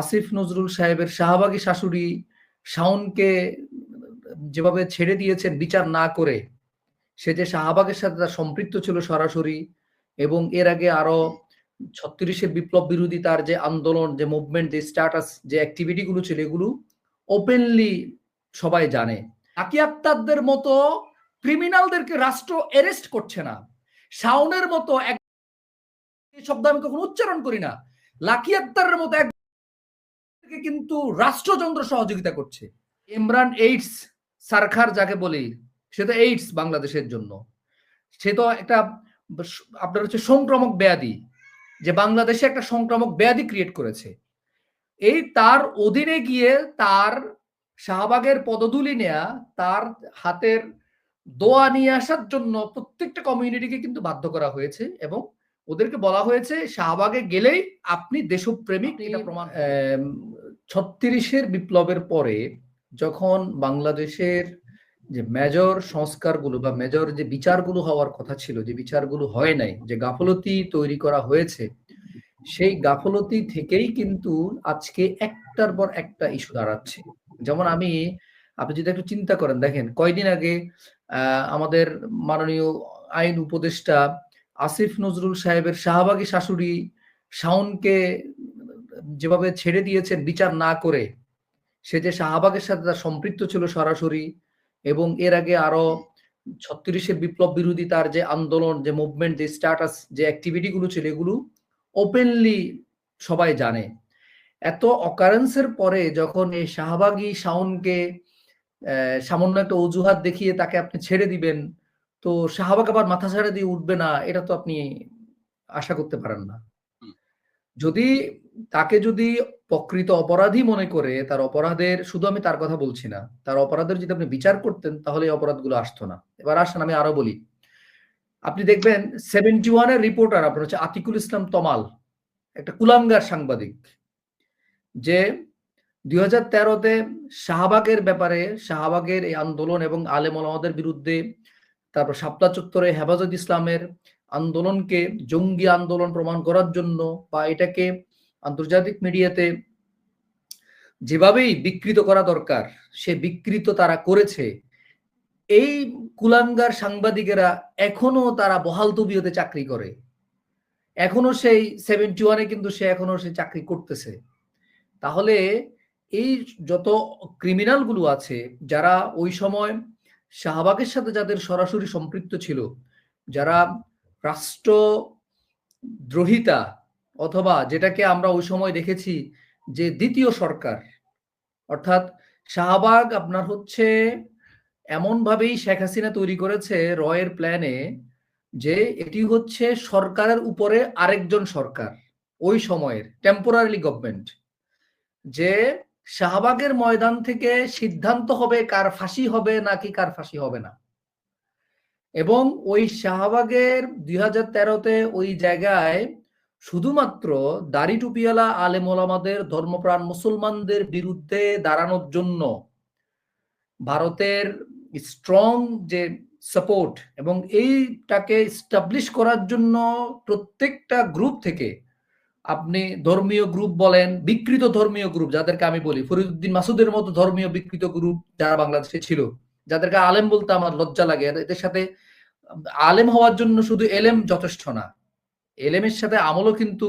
আসিফ নজরুল সাহেবের শাহবাগী শাশুড়ি শাওনকে যেভাবে ছেড়ে দিয়েছেন বিচার না করে, সে যে শাহবাগের সাথে তার সম্পৃক্ত ছিল সরাসরি এবং এর আগে আরও ছত্রিশের বিপ্লব বিরোধী তার যে আন্দোলন, যে মুভমেন্ট যে স্ট্যাটাস যে অ্যাক্টিভিটি গুলো ছিল, এগুলো ওপেনলি সবাই জানে। আকি আক্তারদের মতো ক্রিমিনালদেরকে রাষ্ট্র অ্যারেস্ট করছে না। শাওনের মতো এক শব্দ আমি কখনো উচ্চারণ করি না। লাকি আক্তারের মতো এক কিন্তু রাষ্ট্রযন্ত্র সহযোগিতা করছে। ইমরান এইডস সারখার যাকে বলি সে তো এইডস বাংলাদেশের জন্য। সে তো একটা আপনার হচ্ছে সংক্রামক ব্যাধি যে বাংলাদেশে একটা সংক্রামক ব্যাধি ক্রিয়েট করেছে। এই তার অধীনে গিয়ে তার শাহবাগের পদধূলি নেয়া তার হাতের দোয়া নিয়ে আসার জন্য প্রত্যেকটা কমিউনিটিকে কিন্তু বাধ্য করা হয়েছে এবং ওদেরকে বলা হয়েছে শাহবাগে গেলেই আপনি দেশপ্রেমিক এটা প্রমাণ ছত্রিশের বিপ্লবের পরে যখন বাংলাদেশের যে মেজর সংস্কারগুলো বা মেজর যে বিচারগুলো হওয়ার কথা ছিল, যে বিচারগুলো হয় নাই, যে গাফলতি তৈরি করা হয়েছে, সেই গাফলতি থেকেই কিন্তু আজকে একটার পর একটা ইস্যু দাঁড়াচ্ছে। যেমন আমি, আপনি যদি একটু চিন্তা করেন, দেখেন কয়দিন আগে আমাদের মাননীয় আইন উপদেষ্টা আসিফ নজরুল সাহেবের শাহবাগী শাশুড়ি শাওনকে যেভাবে ছেড়ে দিয়েছেন বিচার না করে সে যে শাহবাগের সাথে তার সম্পৃক্ত ছিল সরাসরি এবং এর আগে আরও ছত্রিশের বিপ্লব বিরোধী তার যে আন্দোলন যে মুভমেন্ট যে স্ট্যাটাস যে অ্যাক্টিভিটি গুলো ছিল এগুলো ওপেনলি সবাই জানে। এত অকারেন্সের পরে যখন এই শাহবাগী শাওনকে সামান্য একটা অজুহাত দেখিয়ে তাকে আপনি ছেড়ে দিবেন তো শাহবাগ আবার মাথা ছাড়া দিয়ে উঠবে না এটা তো আপনি আশা করতে পারেন না। যদি তাকে যদি প্রকৃত অপরাধী মনে করে, তার অপরাধের, শুধু আমি তার কথা বলছি না, তার অপরাধের যদি আপনি বিচার করতেন, তাহলে এই অপরাধগুলো আসতো না। এবার আসেন, আমি আরও বলি। আপনি দেখবেন সেভেন্টি ওয়ানের রিপোর্টার আপনার হচ্ছে আতিকুল ইসলাম তমাল, একটা কুলাঙ্গার সাংবাদিক, যে দুই হাজার তেরোতে শাহবাগের ব্যাপারে, শাহবাগের এই আন্দোলন এবং আলেম বিরুদ্ধে তারপর সাপ্তাহ চত্বরে হেফাজত ইসলামের আন্দোলনকে জঙ্গি আন্দোলন প্রমাণ করার জন্য বা এটাকে আন্তর্জাতিক মিডিয়াতে যেভাবেই বিকৃত করা দরকার, সে বিকৃত তারা করেছে, এই কুলাঙ্গার সাংবাদিকেরা এখনও তারা বহাল তবিয়তে চাকরি করে। এখনও সেই সেভেন্টি ওয়ানে কিন্তু সে এখনও সে চাকরি করতেছে। তাহলে এই যত ক্রিমিনালগুলো আছে, যারা ওই সময় শাহবাগের সাথে যাদের সরাসরি সম্পৃক্ত ছিল, যারা রাষ্ট্র দ্রোহিতা অথবা যেটাকে আমরা ওই সময় দেখেছি যে দ্বিতীয় সরকার। অর্থাৎ শাহবাগ আপনার হচ্ছে এমনভাবেই শেখ হাসিনা তৈরি করেছে রয়ের প্ল্যানে যে এটি হচ্ছে সরকারের উপরে আরেকজন সরকার ওই সময়ের টেম্পোরারি গভর্নমেন্ট যে শাহবাগের ময়দান থেকে সিদ্ধান্ত হবে কার ফাঁসি হবে নাকি কার ফাঁসি হবে না। এবং ওই শাহবাগের দুই হাজার তেরোতে ওই জায়গায় শুধুমাত্র দাড়ি টুপিওয়ালা আলেম ওলামাদের ধর্মপ্রাণ মুসলমানদের বিরুদ্ধে দাঁড়ানোর জন্য ভারতের স্ট্রং যে সাপোর্ট এবং এইটাকে স্টাবলিশ করার জন্য প্রত্যেকটা গ্রুপ থেকে আপনি ধর্মীয় গ্রুপ বলেন, বিকৃত ধর্মীয় গ্রুপ যাদেরকে আমি বলি, ফরিদুদ্দিন মাসুদের মতো ধর্মীয় বিকৃত গ্রুপ যারা বাংলাদেশে ছিল, যাদেরকে আলেম বলতে আমার লজ্জা লাগে, এদের সাথে আলেম হওয়ার জন্য শুধু এলেম যথেষ্ট না। এলেমের সাথে আমলও কিন্তু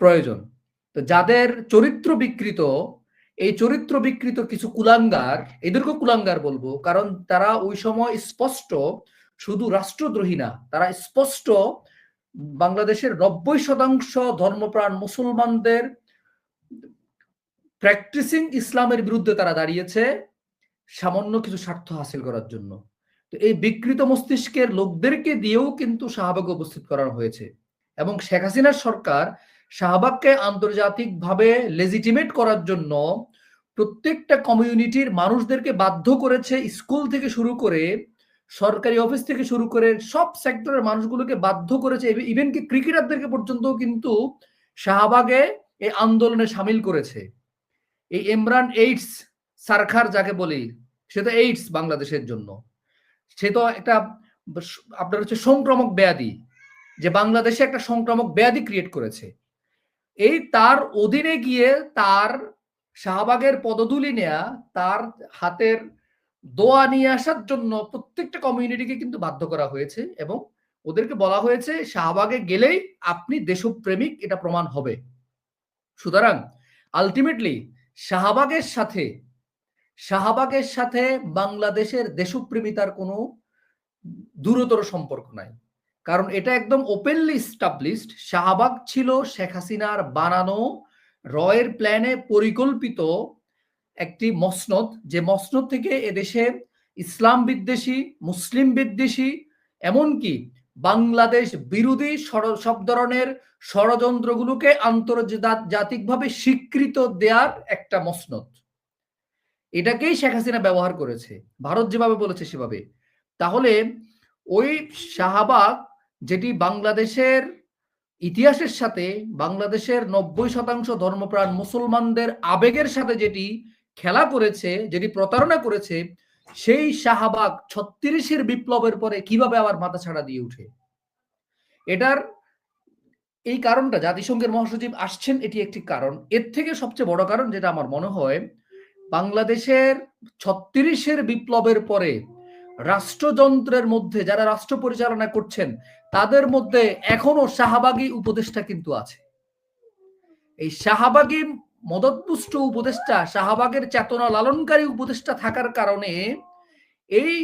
প্রয়োজন। তো যাদের চরিত্র বিকৃত, এই চরিত্র বিকৃত কিছু কুলাঙ্গার এদেরকে কুলাঙ্গার বলব, কারণ তারা ওই সময় স্পষ্ট শুধু রাষ্ট্রদ্রোহী না, তারা স্পষ্ট বাংলাদেশের নব্বই শতাংশ ধর্মপ্রাণ মুসলমানদের প্র্যাকটিসিং ইসলামের বিরুদ্ধে তারা দাঁড়িয়েছে সামান্য কিছু স্বার্থ হাসিল করার জন্য। তো এই বিকৃত মস্তিষ্কের লোকদেরকে দিয়েও কিন্তু শাহবাগ উপস্থিত করা হয়েছে। এবং শেখ হাসিনার সরকার শাহবাগকে আন্তর্জাতিকভাবে লেজিটিমেট করার জন্য প্রত্যেকটা কমিউনিটির মানুষদেরকে বাধ্য করেছে স্কুল থেকে শুরু করে সরকারি অফিস থেকে শুরু করে সব সেক্টরের মানুষগুলোকে বাধ্য করেছে ইভেন কি ক্রিকেটারদেরকে পর্যন্ত কিন্তু শাহবাগে এই আন্দোলনে সামিল করেছে। এই ইমরান এইডস সারখার যাকে বলি, সে তো এইডস বাংলাদেশের জন্য। সে তো একটা আপনার হচ্ছে সংক্রমক ব্যাধি। যে বাংলাদেশে একটা সংক্রামক ব্যাধি ক্রিয়েট করেছে। এই তার অধীনে গিয়ে তার শাহবাগের পদধূলি নেয়া, তার হাতের দোয়া নিয়ে আসার জন্য প্রত্যেকটা কমিউনিটিকে কিন্তু বাধ্য করা হয়েছে এবং ওদেরকে বলা হয়েছে, শাহবাগে গেলেই আপনি দেশপ্রেমিক, এটা প্রমাণ হবে। সুতরাং আলটিমেটলি শাহবাগের সাথে শাহবাগের সাথে বাংলাদেশের দেশপ্রেমিতার কোনো দূরতর সম্পর্ক নাই। কারণ এটা একদম ওপেনলি স্টাবলিশড শাহবাগ ছিল শেখ হাসিনার বানানো রয়ের প্ল্যানে পরিকল্পিত একটি মসনদ, যে মসনদ থেকে এদেশে ইসলাম বিদ্বেষী, মুসলিম বিদ্বেষী, এমনকি বাংলাদেশ বিরোধী সব ধরনের ষড়যন্ত্রগুলোকে আন্তর্জাতিকভাবে স্বীকৃত দেওয়ার একটা মসনদ। এটাকেই শেখ হাসিনা ব্যবহার করেছে। ভারত যেভাবে বলেছে সেভাবে। তাহলে ওই শাহবাগ যেটি বাংলাদেশের ইতিহাসের সাথে বাংলাদেশের নব্বই শতাংশ ধর্মপ্রাণ মুসলমানদের আবেগের সাথে যেটি খেলা করেছে, যেটি প্রতারণা করেছে, সেই শাহবাগ ছত্রিশের বিপ্লবের পরে কীভাবে আবার মাথা ছাড়া দিয়ে উঠে? এটার এই কারণটা জাতিসংঘের মহাসচিব আসছেন এটি একটি কারণ। এর থেকে সবচেয়ে বড় কারণ যেটা আমার মনে হয়, বাংলাদেশের ছত্রিশের বিপ্লবের পরে রাষ্ট্রযন্ত্রের মধ্যে যারা রাষ্ট্র পরিচালনা করছেন তাদের মধ্যে এখনও শাহবাগী উপদেষ্টা কিন্তু আছে। এই শাহবাগী মদতপুষ্ট উপদেষ্টা, শাহবাগের চেতনা লালনকারী উপদেষ্টা থাকার কারণে এই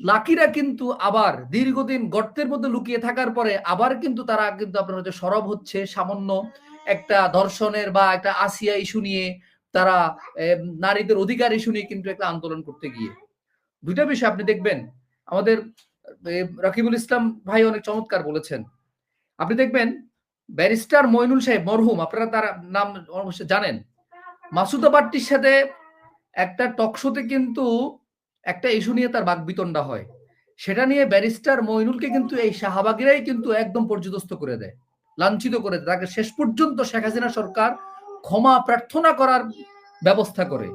লাকিরা কিন্তু আবার দীর্ঘদিন গর্তের মধ্যে লুকিয়ে থাকার পরে আবার কিন্তু তারা কিন্তু আপনার হচ্ছে সরব হচ্ছে। সামান্য একটা ধর্ষণের বা একটা আসিয়া ইস্যু নিয়ে তারা নারীদের অধিকার ইস্যু নিয়ে কিন্তু একটা আন্দোলন করতে গিয়ে। দুইটা বিষয় আপনি দেখবেন। আমাদের রাকিবুল ইসলাম ভাই অনেক চমৎকার বলেছেন। আপনি দেখবেন, ব্যারিস্টার মইনুল সাহেব, মরহুম, আপনারা তার নাম অবশ্যই জানেন। মাসুদা বাট্টির সাথে একটা টকশোতে কিন্তু একটা ইস্যু নিয়ে তার বাকবিতণ্ডা হয়। সেটা নিয়ে ব্যারিস্টার মইনুলকে কিন্তু এই শাহবাগিরাই কিন্তু একদম পর্যদস্ত করে দেয়, লাঞ্ছিত করে দেয়। তাকে শেষ পর্যন্ত শেখ হাসিনা সরকার ক্ষমা প্রার্থনা করার ব্যবস্থা করে।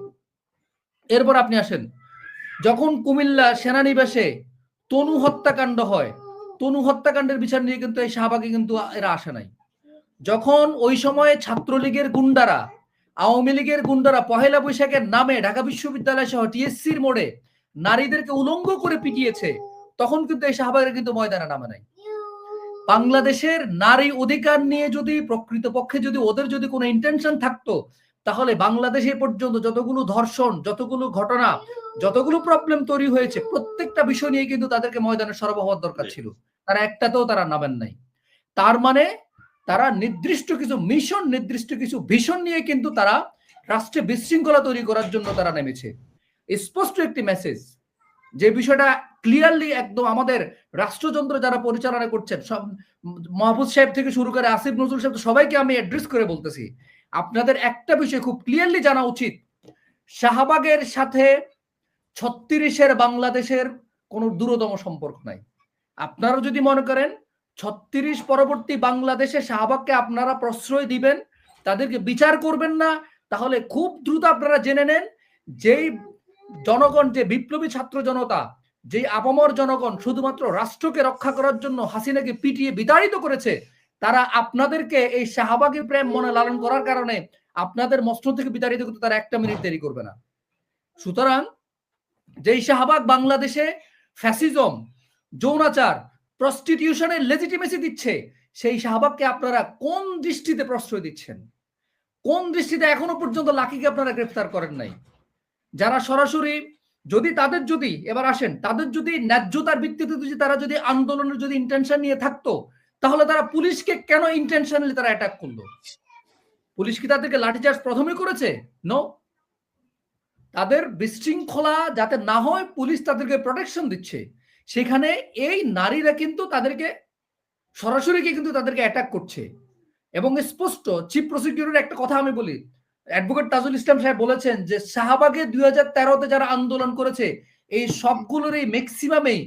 এরপর আপনি আসেন, যখন কুমিল্লা সেনানিবাসে তনু হত্যাকাণ্ড হয়। তনু হত্যাকাণ্ডের বিচার নিয়ে কিন্তু এই শাহবাগে কিন্তু এরা আসে নাই। যখন ওই সময়ে ছাত্রলীগের গুন্ডারা, আওয়ামী লীগের গুন্ডারা পহেলা বৈশাখের নামে ঢাকা বিশ্ববিদ্যালয় সহ টিএসসির মোড়ে নারীদেরকে উলঙ্গ করে পিটিয়েছে, তখন কিন্তু এই শাহবাগের কিন্তু ময়দানে নামে নাই। বাংলাদেশের নারী অধিকার নিয়ে যদি, প্রকৃতপক্ষে যদি ওদের যদি কোনো ইন্টেনশন থাকতো তাহলে বাংলাদেশে পর্যন্ত যতগুলো ধর্ষণ যতগুলো ঘটনা যতগুলো প্রবলেম তৈরি হয়েছে প্রত্যেকটা বিষয় নিয়ে কিন্তু তাদেরকে ময়দানে সরব হওয়ার দরকার ছিল। তারা একটাতেও তারা নামেন নাই। তার মানে তারা নির্দিষ্ট কিছু মিশন নির্দিষ্ট কিছু ভীষণ নিয়ে কিন্তু তারা রাষ্ট্রে বিশৃঙ্খলা তৈরি করার জন্য তারা নেমেছে। স্পষ্ট একটি মেসেজ যে বিষয়টা ক্লিয়ারলি একদম আমাদের রাষ্ট্রযন্ত্র যারা পরিচালনা করছেন সব মাহবুব সাহেব থেকে শুরু করে আসিফ নজরুল সাহেব সবাইকে আমি অ্যাড্রেস করে বলতেছি। আপনাদের একটা বিষয় খুব ক্লিয়ারলি জানা উচিত। শাহবাগের সাথে ছত্রিশের বাংলাদেশের কোনো দূরতম সম্পর্ক নাই। আপনারা যদি মনে করেন, ছত্রিশ পরবর্তী বাংলাদেশে শাহবাগকে আপনারা প্রশ্রয় দিবেন, তাদেরকে বিচার করবেন না, তাহলে খুব দ্রুত আপনারা জেনে নেন যেই জনগণ, যে বিপ্লবী ছাত্র জনতা, যেই আপামর জনগণ, শুধুমাত্র রাষ্ট্রকে রক্ষা করার জন্য হাসিনাকে পিটিয়ে বিতাড়িত করেছে তারা আপনাদেরকে এই শাহবাগী প্রেম মনে লালন করার কারণে আপনাদের মস্ত থেকে বিতাড়িত করতে তারা একটা মিনিট দেরি করবে না। সুতরাং যেই শাহবাগ বাংলাদেশে ফ্যাসিজম যৌনাচার প্রস্টিটিউশনের লেজিটিমেসি দিচ্ছে, সেই শাহবাগকে আপনারা কোন দৃষ্টিতে প্রশ্রয় দিচ্ছেন? কোন দৃষ্টিতে এখনও পর্যন্ত লাকিকে আপনারা গ্রেফতার করেন নাই? যারা সরাসরি যদি তাদের যদি, এবার আসেন, তাদের যদি ন্যায্যতার ভিত্তিতে যদি তারা যদি আন্দোলনের যদি ইন্টেনশন নিয়ে থাকতো তাহলে তারা পুলিশকে কেন ইন্টেনশনালি তারা অ্যাটাক করল? পুলিশ কি তাদেরকে লাঠিচার্জ প্রথমে করেছে? নো তাদের বিশৃঙ্খলা যাতে না হয়, পুলিশ তাদেরকে প্রোটেকশন দিচ্ছে। সেখানে এই নারীরা কিন্তু তাদেরকে, সরাসরি কিন্তু তাদেরকে অ্যাটাক করছে। এবং স্পষ্ট চিফ প্রসিকিউটর একটা কথা আমি বলি। অ্যাডভোকেট তাজুল ইসলাম সাহেব বলেছেন যে, শাহবাগে দুই হাজার তেরোতে যারা আন্দোলন করেছে, এই সবগুলোরই ম্যাক্সিমামেই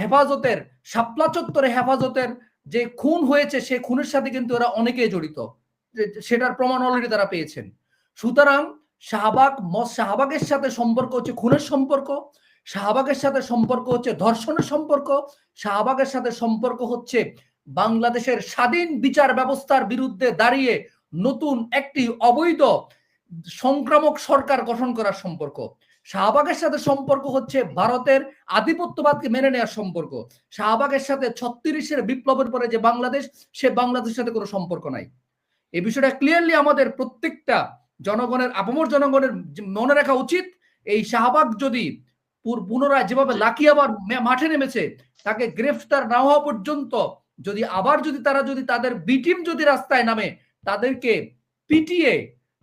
হেফাজতের, শাপলা চত্বরে হেফাজতের যে খুন হয়েছে, সে খুনের সাথে কিন্তু এরা অনেকেই জড়িত। সেটার প্রমাণ অলরেডি তারা পেয়েছেন। সুতরাং শাহবাগ শাহবাগের সাথে সম্পর্ক হচ্ছে খুনের সম্পর্ক, শাহবাগের সাথে সম্পর্ক হচ্ছে ধর্ষণের সম্পর্ক, শাহবাগের সাথে সম্পর্ক হচ্ছে বাংলাদেশের স্বাধীন বিচার ব্যবস্থার বিরুদ্ধে দাঁড়িয়ে নতুন একটি অবৈধ সংক্রামক সরকার গঠন করার সম্পর্ক। শাহবাগের সাথে সম্পর্ক হচ্ছে ভারতের আধিপত্যবাদকে মেনে নেওয়ার সম্পর্ক। শাহবাগের সাথে ছত্রিশের বিপ্লবের পরে যে বাংলাদেশ, সে বাংলাদেশের সাথে কোনো সম্পর্ক নাই। এই বিষয়টা ক্লিয়ারলি আমাদের প্রত্যেকটা জনগণের, আপামর জনগণের মনে রাখা উচিত, এই শাহবাগ যদি পুনরায় যেভাবে লাকি আবার মাঠে নেমেছে, তাকে গ্রেফতার না হওয়া পর্যন্ত যদি আবার যদি তারা যদি তাদের বিটিম যদি রাস্তায় নামে, তাদেরকে পিটিয়ে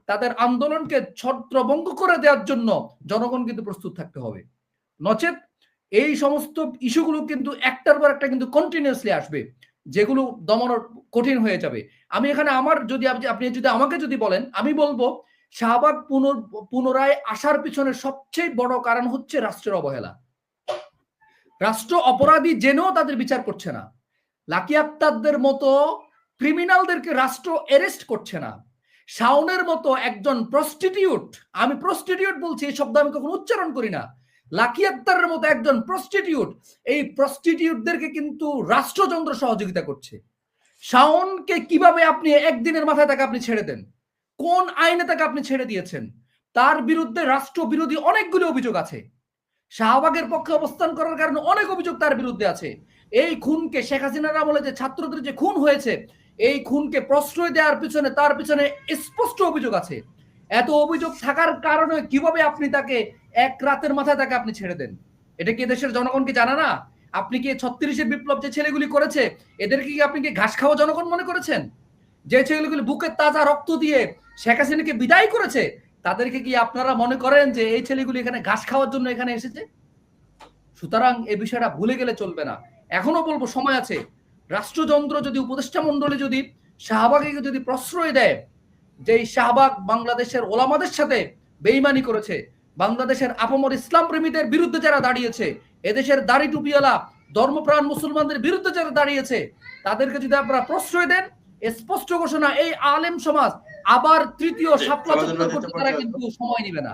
তাদের আন্দোলনকে ছত্রভঙ্গ করে দেওয়ার জন্য জনগণ কিন্তু প্রস্তুত থাকতে হবে। নচেত এই সমস্ত ইস্যুগুলো কিন্তু একটার পর একটা কিন্তু কন্টিনিউসলি আসবে, যেগুলো দমন কঠিন হয়ে যাবে। আমি এখানে আমার যদি আপনি যদি আমাকে যদি বলেন, আমি বলব, শাহবাগ পুনর, পুনরায় আসার পিছনে সবচেয়ে বড় কারণ হচ্ছে রাষ্ট্রের অবহেলা। রাষ্ট্র অপরাধী জেনেও তাদের বিচার করছে না। লাকি আক্তারদের মতো ক্রিমিনালদেরকে রাষ্ট্র অ্যারেস্ট করছে না। শাওনের মতো একজন প্রস্টিটিউট আমি প্রস্টিটিউট বলছি, এই শব্দ আমি কখনো উচ্চারণ করি না। লাকি আক্তারের মতো একজন প্রস্টিটিউট এই প্রস্টিটিউটদেরকে কিন্তু রাষ্ট্রযন্ত্র সহযোগিতা করছে। শাওনকে কীভাবে আপনি একদিনের মাথায় তাকে আপনি ছেড়ে দেন? কোন আইনে তাকে আপনি ছেড়ে দিয়েছেন? তার বিরুদ্ধে রাষ্ট্র বিরোধী অনেকগুলো অভিযোগ আছে। শাহবাগের পক্ষে অবস্থান করার কারণে অনেক অভিযোগ তার বিরুদ্ধে আছে। এই খুনকে শেখ হাসিনার আমলে যে ছাত্রদের যে খুন হয়েছে এই খুনকে প্রশ্রয় দেওয়ার পিছনে, তার পিছনে স্পষ্ট অভিযোগ আছে। এত অভিযোগ থাকার কারণে কীভাবে আপনি তাকে এক রাতের মাথায় তাকে আপনি ছেড়ে দেন? এটা কি দেশের জনগণকে জানা না? আপনি কি ছত্রিশে বিপ্লব যে ছেলেগুলি করেছে এদেরকে কি আপনি কি ঘাস খাওয়া জনগণ মনে করেছেন? যে ছেলেগুলি বুকের তাজা রক্ত দিয়ে শেখ হাসিনাকে বিদায় করেছে, তাদেরকে কি আপনারা মনে করেন যে এই ছেলেগুলি এখানে ঘাস খাওয়ার জন্য এখানে এসেছে? সুতরাং এই বিষয়টা ভুলে গেলে চলবে না। এখনও বলব, সময় আছে। রাষ্ট্রযন্ত্র যদি উপদেষ্টা মন্ডলী যদি শাহবাগে যদি প্রশ্রয় দেয় যে শাহবাগ বাংলাদেশের ওলামাদের সাথে বেইমানি করেছে বাংলাদেশের আপমর ইসলাম প্রেমীদের বিরুদ্ধে যারা দাঁড়িয়েছে এদেশের দাড়ি টুপিওয়ালা ধর্মপ্রাণ মুসলমানদের বিরুদ্ধে যারা দাঁড়িয়েছে তাদেরকে যদি আপনারা প্রশ্রয় দেন স্পষ্ট ঘোষণা এই আলেম সমাজ আবার তৃতীয় সাপলা করতে তারা কিন্তু সময় নিবে না।